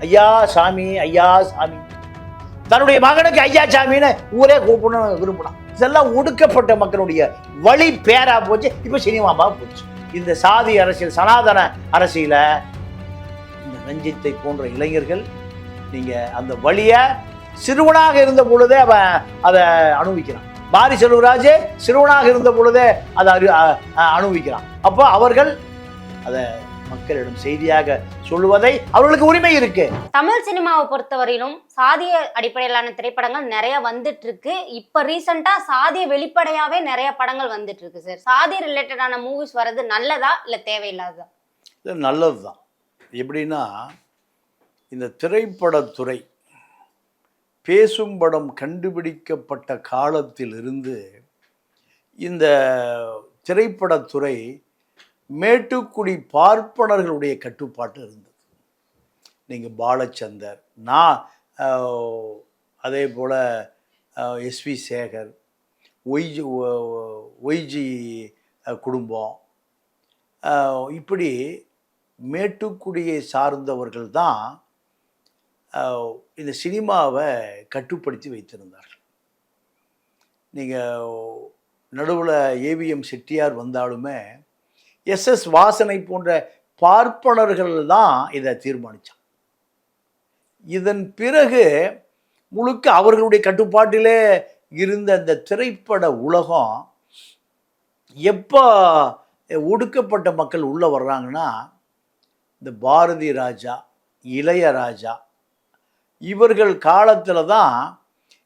ஐயா சாமி ஐயா சாமி. தன்னுடைய மகனுக்கு ஐயா சாமின்னு ஊரே கூப்பிடணும்னு விரும்பினான். இதெல்லாம் ஒடுக்கப்பட்ட மக்களுடைய வழி பேரா போச்சு. இப்போ சினிமாவா போச்சு. இந்த சாதி அரசியல் சனாதன அரசியல இந்த ரஞ்சித்தை போன்ற இளைஞர்கள் நீங்க அந்த வழியை சிறுவனாக இருந்த பொழுதே அவன் அதை அனுபவிக்கிறான். பாரி செல்வராஜ் சிறுவனாக இருந்த பொழுதே அதை அ- அனுபவிக்கிறான். அப்போ அவர்கள் அதை மக்களிடம் செய்தியாக சொல்லுவதை அவர்களுக்கு உரிமை இருக்கு. தமிழ் சினிமாவை பொறுத்தவரையிலும் சாதிய அடிப்படையிலான திரைப்படங்கள் நிறைய வந்துட்டு இருக்கு இப்ப ரீசெண்டா சாதிய வெளிப்படையாவே நிறைய படங்கள் வந்துட்டு இருக்கு சார். சாதி ரிலேட்டடான மூவிஸ் வர்றது நல்லதா இல்ல தேவையில்லாததா? இது நல்லது தான் எப்படின்னா இந்த திரைப்படத்துறை பேசும் படம் கண்டுபிடிக்கப்பட்ட காலத்திலிருந்து இந்த திரைப்படத்துறை மேட்டுக்குடி பார்ப்பனர்களுடைய கட்டுப்பாட்டு இருந்தது. நீங்கள் பாலச்சந்தர் நான் அதே போல் S V Sekhar Y G Y G குடும்பம். இப்படி மேட்டுக்குடியை சார்ந்தவர்கள் தான் இந்த சினிமாவை கட்டுப்படுத்தி வைத்திருந்தார்கள். நீங்கள் நடுவில் ஏவிஎம் செட்டியார் வந்தாலுமே எஸ்எஸ் வாசனை போன்ற பார்ப்பனர்கள் தான் இதை தீர்மானித்தாங்க இதன் பிறகு முழுக்க அவர்களுடைய கட்டுப்பாட்டிலே இருந்த அந்த திரைப்பட உலகம் எப்போ ஒடுக்கப்பட்ட மக்கள் உள்ளே வர்றாங்கன்னா இந்த பாரதி ராஜா இளையராஜா இவர்கள் காலத்தில் தான்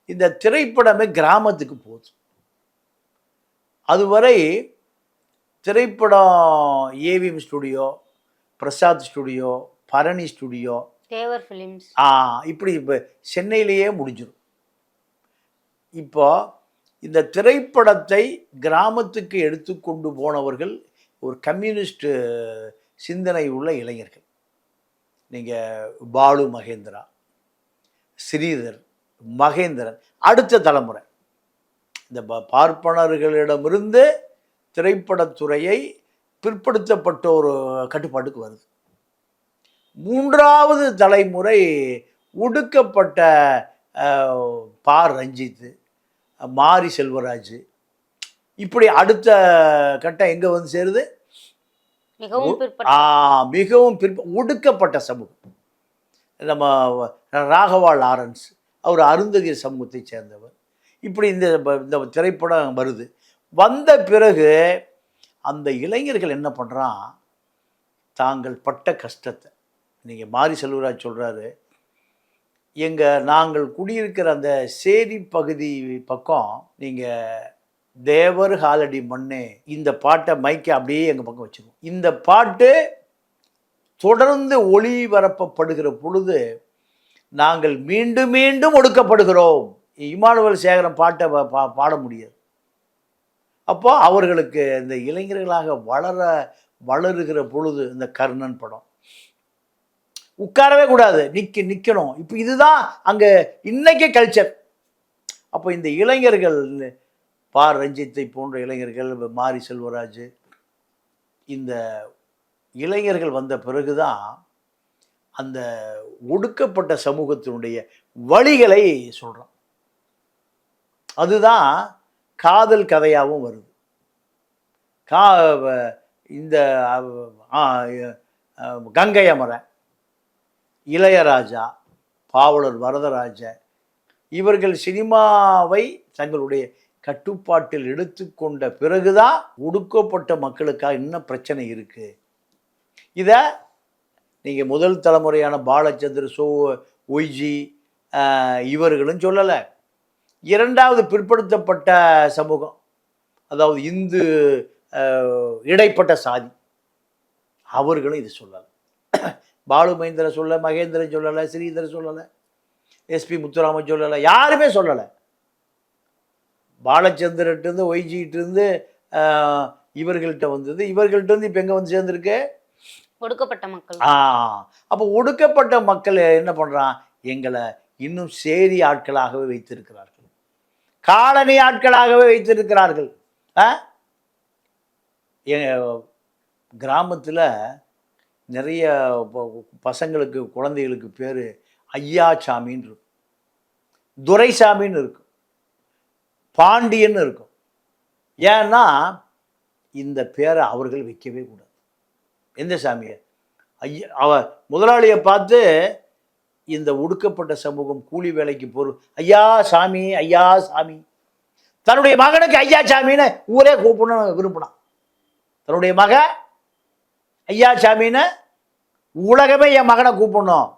இந்த திரைப்படமே கிராமத்துக்கு போகுது. அதுவரை திரைப்படம் AVM studio Prasad studio Bharani studio Devar films ஆ இப்படி இப்போ சென்னையிலேயே முடிஞ்சிடும் இப்போ இந்த திரைப்படத்தை கிராமத்துக்கு எடுத்துக்கொண்டு போனவர்கள் ஒரு கம்யூனிஸ்ட் சிந்தனை உள்ள இளைஞர்கள். நீங்கள் பாலு மகேந்திரா ஸ்ரீதர் மகேந்திரன் அடுத்த தலைமுறை. இந்த ப- பார்ப்பனர்களிடமிருந்து திரைப்படத்துறையை பிற்படுத்தப்பட்ட ஒரு கட்டுப்பாட்டுக்கு வருது. மூன்றாவது தலைமுறை ஒடுக்கப்பட்ட பா ரஞ்சித் மாரி செல்வராஜ். இப்படி அடுத்த கட்டம் எங்கே வந்து சேருது? மிகவும் பிற்ப ஒடுக்கப்பட்ட சமூகம். நம்ம ராகவா லாரன்ஸ் அவர் அருந்ததிய சமூகத்தை சேர்ந்தவர். இப்படி இந்த இந்த திரைப்படம் வருது. வந்த பிறகு அந்த இளைஞர்கள் என்ன பண்ணுறான் தாங்கள் பட்ட கஷ்டத்தை. நீங்கள் மாரி செல்வராஜ் சொல்கிறாரு எங்கள் நாங்கள் குடியிருக்கிற அந்த சேரி பகுதி பக்கம் நீங்கள் தேவர் ஹாலடி மண்ணு இந்த பாட்டை மைக்கை அப்படியே எங்கள் பக்கம் வச்சுருவோம் இந்த பாட்டு தொடர்ந்து ஒளிபரப்பப்படுகிற பொழுது நாங்கள் மீண்டும் மீண்டும் ஒடுக்கப்படுகிறோம். இமானுவல் சேகரம் பாட்டை பா- பாட முடியாது. அப்போ அவர்களுக்கு இந்த இளைஞர்களாக வளர வளருகிற பொழுது இந்த கர்ணன் படம். உட்காரவே கூடாது. நிற்க நிற்கணும் இப்போ இதுதான் அங்கே இன்னைக்கு கல்ச்சர் அப்போ இந்த இளைஞர்கள் பா. ரஞ்சித்தை போன்ற இளைஞர்கள் மாரி செல்வராஜ் இந்த இளைஞர்கள் வந்த பிறகுதான் அந்த ஒடுக்கப்பட்ட சமூகத்தினுடைய வழிகளை சொல்கிறோம் அதுதான் காதல் கதையாகவும் வருது. கா இந்த கங்கை அமரன் இளையராஜா பாவலர் வரதராஜ இவர்கள் சினிமாவை தங்களுடைய கட்டுப்பாட்டில் எடுத்துக்கொண்ட பிறகுதான் ஒடுக்கப்பட்ட மக்களுக்காக இன்னும் பிரச்சனை இருக்குது இதை நீங்கள் முதல் தலைமுறையான பாலச்சந்திர சோ ஒய்ஜி இவர்களும் சொல்லலை. இரண்டாவது பிற்படுத்தப்பட்ட சமூகம் அதாவது இந்து இடைப்பட்ட சாதி அவர்களும் இது சொல்லலை. பாலு மகேந்திரன் சொல்ல மகேந்திரன் சொல்லலை ஸ்ரீதர் சொல்லலை எஸ்பி முத்துராமன் சொல்லலை யாருமே சொல்லலை. பாலச்சந்திரன்ட்டு ஒய்ஜிகிட்டேருந்து இவர்கள்ட்ட வந்தது. இவர்கள்ட்ட வந்து இப்போ எங்கே வந்து சேர்ந்துருக்கு? ஒடுக்கப்பட்ட மக்கள். ஆ அப்போ ஒடுக்கப்பட்ட மக்கள் என்ன பண்ணுறான் எங்களை இன்னும் சேரி ஆட்களாகவே வைத்திருக்கிறார்கள். காலனி ஆட்களாகவே வைத்திருக்கிறார்கள். ஆ? கிராமத்தில் நிறைய பசங்களுக்கு குழந்தைகளுக்கு பேர் ஐயாசாமின்னு இருக்கும். துரைசாமின்னு இருக்கும். பாண்டியன்னு இருக்கும். ஏன்னா இந்த பேரை அவர்கள் வைக்கவே கூடாது. எந்த சாமியை? ஐயா அவ முதலாளியை பார்த்து இந்த ஒடுக்கப்பட்ட சமூகம் கூலி வேலைக்கு போகிற ஐயா சாமி ஐயா சாமி. தன்னுடைய மகனுக்கு ஐயா சாமின்னு ஊரே கூப்பிடணும்னு விரும்பினான். தன்னுடைய மக ஐயா சாமின்னு உலகமே என் மகனை கூப்பிடணும்.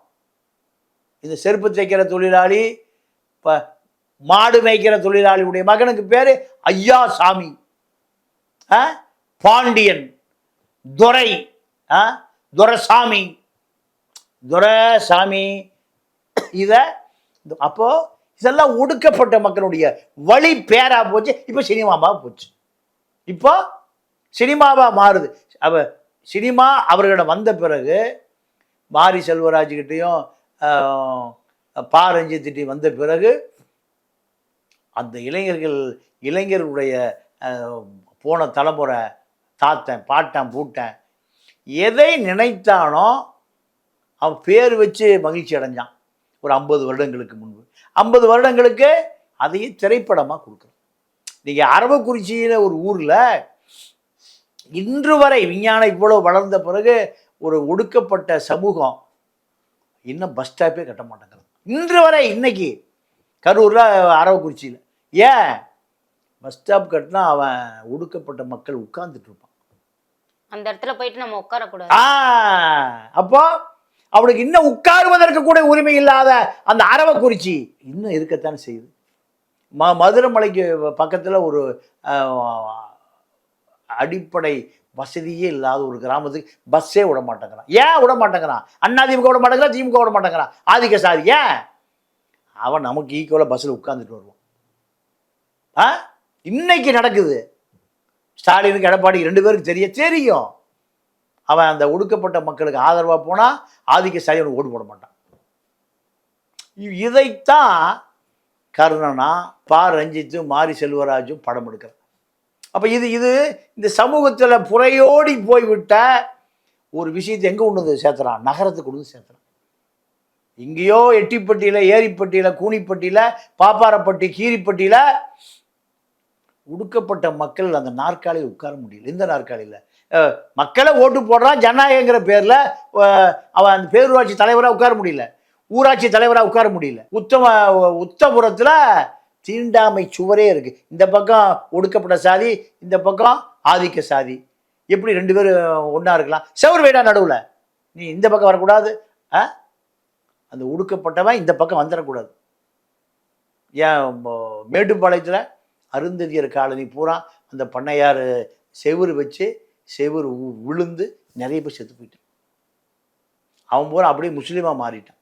இந்த செருப்பு தைக்கிற தொழிலாளி இப்போ மாடு மேய்க்கிற தொழிலாளியுடைய மகனுக்கு பேர் ஐயா சாமி. ஆ? பாண்டியன் துரை ஆ? துரசாமி இதை அப்போ இதெல்லாம் ஒடுக்கப்பட்ட மக்களுடைய வழி பேரா போச்சு. இப்போ சினிமாவா போச்சு. இப்போ சினிமாவா மாறுது. அவ சினிமா அவர்களிடம் வந்த பிறகு மாரி செல்வராஜ்கிட்டையும் பா ரஞ்சித்திட்டையும் வந்த பிறகு அந்த இளைஞர்கள் இளைஞர்களுடைய போன தலைமுறை தாத்தன் பாட்டன் பூட்டன் எதை நினைத்தானோ அவன் பேர் வச்சு மகிழ்ச்சி அடைஞ்சான். ஒரு ஐம்பது வருடங்களுக்கு முன்பு. ஐம்பது வருடங்களுக்கு அதையே திரைப்படமாக கொடுக்குறோம் நீங்கள் அரவக்குறிச்சியில் ஒரு ஊரில் இன்று வரை விஞ்ஞானம் இவ்வளோ வளர்ந்த பிறகு ஒரு ஒடுக்கப்பட்ட சமூகம் இன்னும் பஸ் ஸ்டாப்பே கட்ட மாட்டேங்கிறது. இன்று வரை இன்னைக்கு கரூரில் அரவக்குறிச்சியில். ஏன்? பஸ் ஸ்டாப் கட்டினா அவன் ஒடுக்கப்பட்ட மக்கள் உட்கார்ந்துட்டு இருப்பான். அந்த இடத்துல போயிட்டு நம்ம உட்காரக்கூடாது. ஆ அப்போ அவனுக்கு இன்னும் உட்காருவதற்கு கூட உரிமை இல்லாத அந்த அரவக்குறிச்சி இன்னும் இருக்கத்தான் செய்யுது. ம மதுரமலைக்கு பக்கத்தில் ஒரு அடிப்படை வசதியே இல்லாத ஒரு கிராமத்துக்கு பஸ்ஸே விட மாட்டேங்கிறான். ஏன் விட மாட்டேங்கிறான்? அண்ணா திமுக விட மாட்டேங்கிறான் திமுக விட மாட்டேங்கிறான். ஆதிக்க சாதி ஏன்? அவன் நமக்கு ஈக்குவலாக பஸ்ஸில் உட்காந்துட்டு வருவான். ஆ? இன்னைக்கு நடக்குது. ஸ்டாலினுக்கு எடப்பாடி ரெண்டு பேருக்கு தெரிய தெரியும். அவன் அந்த ஒடுக்கப்பட்ட மக்களுக்கு ஆதரவாக போனால் ஆதிக்க சாதி அவனுக்கு ஓட்டு போட மாட்டான். இதைத்தான் கருணனா பா. ரஞ்சித்தும் மாரி செல்வராஜும் படம் எடுக்கிறார். அப்போ இது இது இந்த சமூகத்தில் புறையோடி போய்விட்ட ஒரு விஷயத்தை எங்கே கொண்டு வந்து சேர்த்துறான்? நகரத்துக்கு கொண்டு வந்து சேர்த்துறான். எங்கேயோ எட்டிப்பட்டியில் ஏரிப்பட்டியில் கூனிப்பட்டியில் பாப்பாரப்பட்டி கீரிப்பட்டியில் ஒடுக்கப்பட்ட மக்கள் அந்த நாற்காலியில் உட்கார முடியல. இந்த நாற்காலியில்? மக்களை ஓட்டு போடுறான் ஜனநாயகங்கிற பேரில் அவன் அந்த பேரூராட்சி தலைவராக உட்கார முடியல. ஊராட்சி தலைவராக உட்கார முடியல. உத்தம உத்தபுரத்தில் தீண்டாமை சுவரே இருக்குது இந்த பக்கம் ஒடுக்கப்பட்ட சாதி இந்த பக்கம் ஆதிக்க சாதி. எப்படி ரெண்டு பேரும் ஒன்றா இருக்கலாம்? செவர் வேடா நடுவில். நீ இந்த பக்கம் வரக்கூடாது. ஆ அந்த ஒடுக்கப்பட்டவன் இந்த பக்கம் வந்துடக்கூடாது ஏன் மேட்டுப்பாளையத்தில் அருந்ததியர் காலனி பூரா அந்த பண்ணையார் செவுரு வச்சு செவர் உ- விழுந்து நிறைய பேர் செத்து போயிட்டான் அவன் பூரா அப்படியே முஸ்லீமாக மாறிட்டான்.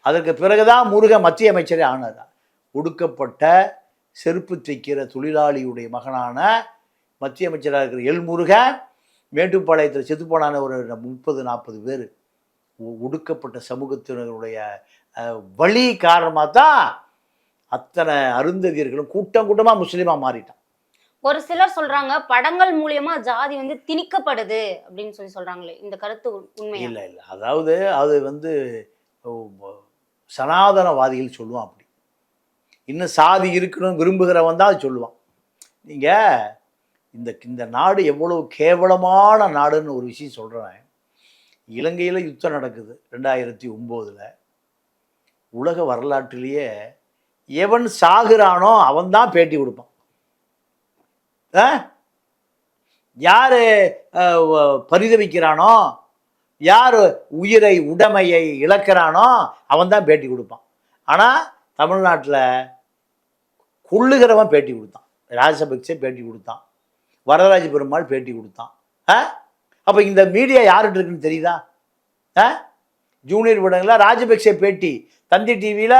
அதற்கு பிறகுதான் முருகன் மத்திய அமைச்சரே ஆனார். ஒடுக்கப்பட்ட செருப்பு தைக்கிற தொழிலாளியுடைய மகனான மத்திய அமைச்சராக இருக்கிற எல் முருகன் மேட்டுப்பாளையத்தில் செத்து போனான ஒரு முப்பது நாற்பது பேர். ஒடுக்கப்பட்ட சமூகத்தினருடைய வழி காரணமாக தான் அத்தனை அருந்ததியர்களும் கூட்டம் கூட்டமாக முஸ்லீமாக மாறிட்டான். ஒரு சிலர் சொல்றாங்க படங்கள் மூலியமா ஜாதி வந்து திணிக்கப்படுது அப்படின்னு சொல்லி சொல்றாங்களே இந்த கருத்து உண்மை இல்லை இல்லை. அதாவது அது வந்து சனாதனவாதிகள் சொல்லுவான் அப்படி. இன்னும் சாதி இருக்கணும்னு விரும்புகிறவன் தான் அது சொல்லுவான். நீங்கள் இந்த இந்த நாடு எவ்வளவு கேவலமான நாடுன்னு ஒரு விஷயம் சொல்கிறேன் இலங்கையில் யுத்தம் நடக்குது ரெண்டாயிரத்தி ஒம்போதில். உலக வரலாற்றிலேயே எவன் சாகுறானோ அவன் தான் பேட்டி கொடுப்பான். யார் பரிதவிக்கிறானோ யார் உயிரை உடைமையை இழக்கிறானோ அவன் தான் பேட்டி கொடுப்பான். ஆனால் தமிழ்நாட்டில் கொள்ளுகிறவன் பேட்டி கொடுத்தான். ராஜபக்சே பேட்டி கொடுத்தான். வரதராஜ பெருமாள் பேட்டி கொடுத்தான். ஆ? அப்போ இந்த மீடியா யார்கிட்ட இருக்குன்னு தெரியுதா? ஆ? ஜூனியர் விடங்களில் ராஜபக்சே பேட்டி தந்தி டிவியில்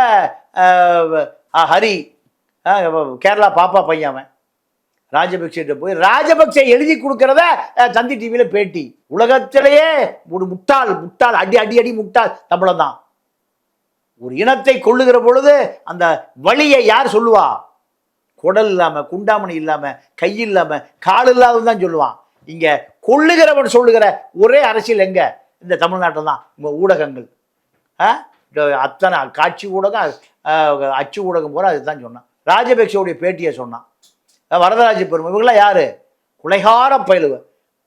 ஹரி ஆ, கேரளா பாப்பா பையன் அவன். ராஜபக்சேட்ட போய் ராஜபக்சே எழுதி கொடுக்கறத தந்தி டிவியில் பேட்டி. உலகத்திலேயே ஒரு முட்டாள் முட்டாள் அடி அடி அடி முட்டாள் தமிழன் தான் ஒரு இனத்தை கொள்ளுகிற பொழுது அந்த வழியை யார் சொல்லுவா? குடல் இல்லாமல் குண்டாமணி இல்லாமல் கை இல்லாமல் கால் இல்லாதவன் தான் சொல்லுவான். இங்கே கொள்ளுகிறவன் சொல்லுகிற ஒரே அரசியல் எங்க? இந்த தமிழ்நாட்டில் தான் உங்கள் ஊடகங்கள் அத்தனை காட்சி ஊடகம் அச்சு ஊடகம் போகிற அதுதான் சொன்னான். ராஜபக்சோடைய பேட்டியை சொன்னான். வரதராஜ பெருமை. இவங்களாம் யாரு? குலைகார பயிலுவ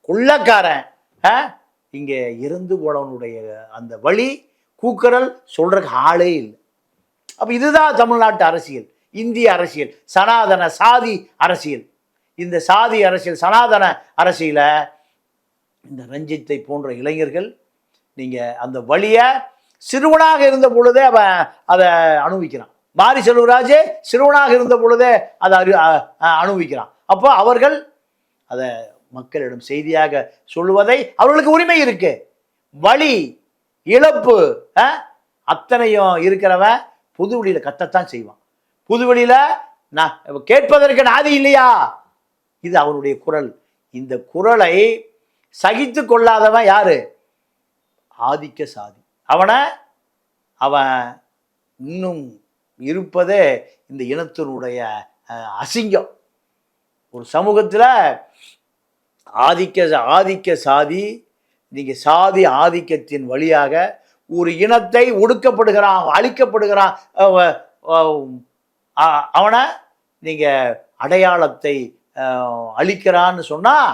குள்ளக்காரன். ஆ? இங்கே இருந்து போனவனுடைய அந்த வழி கூக்குரல் சொல்றதுக்கு ஆளே இல்லை. அப்போ இதுதான் தமிழ்நாட்டு அரசியல். இந்திய அரசியல். சனாதன சாதி அரசியல். இந்த சாதி அரசியல் சனாதன அரசியலை இந்த ரஞ்சித்தை போன்ற இளைஞர்கள் நீங்கள் அந்த வழியை சிறுவனாக இருந்த பொழுதே அவன் அதை அனுபவிக்கிறான். பாரி செல்வராஜே சிறுவனாக இருந்த பொழுதே அதை அறி அனுபவிக்கிறான். அப்போ அவர்கள் அதை மக்களிடம் செய்தியாக சொல்லுவதை அவர்களுக்கு உரிமை இருக்கு. வழி இழப்பு ஆ? அத்தனையும் இருக்கிறவன் புதுவெளியில் கத்தத்தான் செய்வான். புதுவெளியில் நான் கேட்பதற்கு நாதி இல்லையா? இது அவனுடைய குரல். இந்த குரலை சகித்து கொள்ளாதவன் யாரு? ஆதிக்க சாதி. அவனை அவன் இன்னும் இருப்பதே இந்த இனத்தினுடைய அசிங்கம். ஒரு சமூகத்தில் ஆதிக்க ஆதிக்க சாதி நீங்கள் சாதி ஆதிக்கத்தின் வழியாக ஒரு இனத்தை ஒடுக்கப்படுகிறான் அழிக்கப்படுகிறான் அவனை நீங்கள் அடையாளத்தை அழிக்கிறான்னு சொன்னால்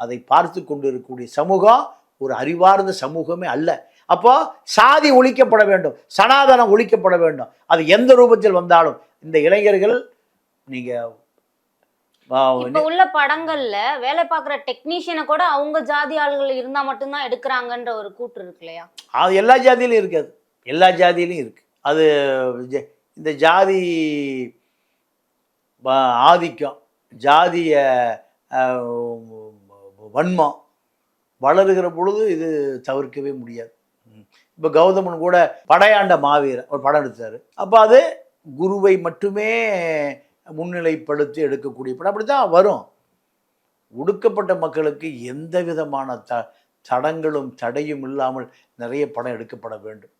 அதை பார்த்து கொண்டு இருக்கக்கூடிய சமூகம் ஒரு அறிவார்ந்த சமூகமே அல்ல. அப்போ சாதி ஒழிக்கப்பட வேண்டும் சனாதனம் ஒழிக்கப்பட வேண்டும். அது எந்த ரூபத்தில் வந்தாலும் இந்த இளைஞர்கள் நீங்கள் இப்ப உள்ள படங்கள்ல வேலை பார்க்குற டெக்னீஷியனை கூட அவங்க ஜாதி ஆளுகள் இருந்தா மட்டும்தான் எடுக்கிறாங்கன்ற ஒரு கூற்று இருக்கு இல்லையா? அது எல்லா ஜாதியிலும் இருக்காது எல்லா ஜாதியிலும் இருக்கு. அது இந்த ஜாதி ஆதிக்கம் ஜாதிய வன்மம் வளருகிற பொழுது இது தவிர்க்கவே முடியாது. இப்போ கௌதமன் கூட படையாண்ட மாவீரன் ஒரு படம் எடுத்தார். அப்போ அது குருவை மட்டுமே முன்னிலைப்படுத்தி எடுக்கக்கூடிய படம். அப்படி தான் வரும். ஒடுக்கப்பட்ட மக்களுக்கு எந்த விதமான த தடங்களும் தடையும் இல்லாமல் நிறைய படம் எடுக்கப்பட வேண்டும்.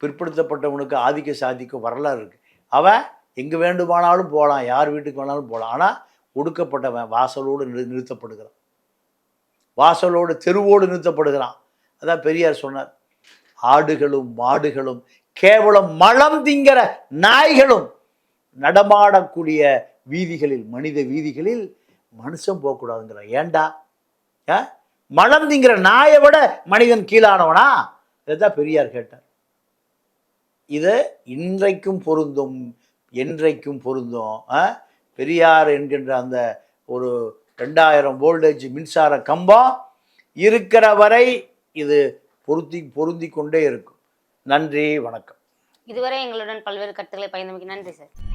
பிற்படுத்தப்பட்டவனுக்கு ஆதிக்க சாதிக்க வரலாறு இருக்குது அவன் எங்கே வேண்டுமானாலும் போகலாம் யார் வீட்டுக்கு வேணாலும் போகலாம் ஆனால் ஒடுக்கப்பட்டவன் வாசலோடு நிறு நிறுத்தப்படுகிறான். வாசலோடு தெருவோடு நிறுத்தப்படுகிறான். அதான் பெரியார் சொன்னார். ஆடுகளும் மாடுகளும் கேவலம் மலம் திங்கிற நாய்களும் நடமாடக்கூடிய வீதிகளில் மனித வீதிகளில் மனுஷன் போகக்கூடாதுங்கிற. ஏண்டா? ஆ? மலம் திங்கிற நாயை விட மனிதன் கீழானவனா? இதைத்தான் பெரியார் கேட்டார். இது இன்றைக்கும் பொருந்தும் என்றைக்கும் பொருந்தும். ஆ? பெரியார் என்கின்ற அந்த ஒரு ரெண்டாயிரம் வோல்டேஜ் மின்சார கம்பம் இருக்கிற வரை இது பொருத்தி பொருந்தி கொண்டே இருக்கும். நன்றி வணக்கம். இதுவரை எங்களுடன் பல்வேறு கருத்துக்களை பயந்தமைக்கு நன்றி சார்.